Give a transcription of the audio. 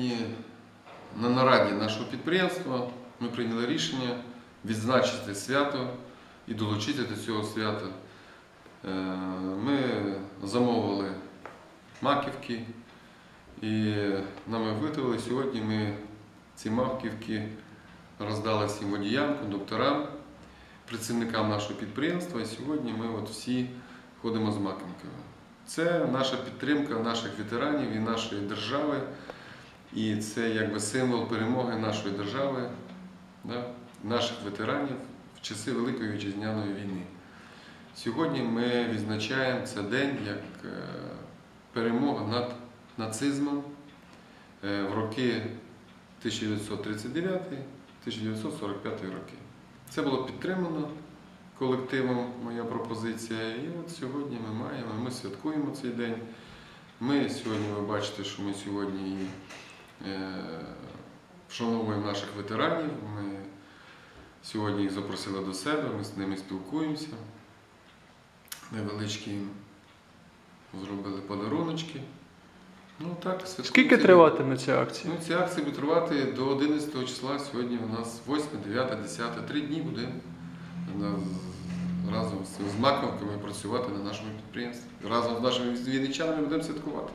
І на нараді нашого підприємства ми прийняли рішення відзначити свято і долучити до цього свята. Е, Ми замовили маківки і нами виготовили. Сьогодні ми ці маківки роздали всім водіям, кондукторам, працівникам нашого підприємства. І сьогодні ми от всі ходимо з маківками. Це наша підтримка наших ветеранів і нашої держави. І це якби символ перемоги нашої держави, да, наших ветеранів в часи Великої Вітчизняної війни. Сьогодні ми відзначаємо цей день як е, перемога над нацизмом е, в роки 1939-1945 роки. Це було підтримано колективом, моя пропозиція. І от сьогодні ми маємо, ми святкуємо цей день. Ми сьогодні, ви бачите, що ми сьогодні вшановуємо наших ветеранів. Ми сьогодні їх запросили до себе, ми з ними спілкуємося. Невеличкі їм зробили подаруночки. Ну так, Скільки триватиме ця акція? Ну, ці акції будуть тривати до 11 числа. Сьогодні у нас 8, 9, 10, 3 дні буде разом з, з маковками працювати на нашому підприємстві. Разом з нашими вінничанами будемо святкувати.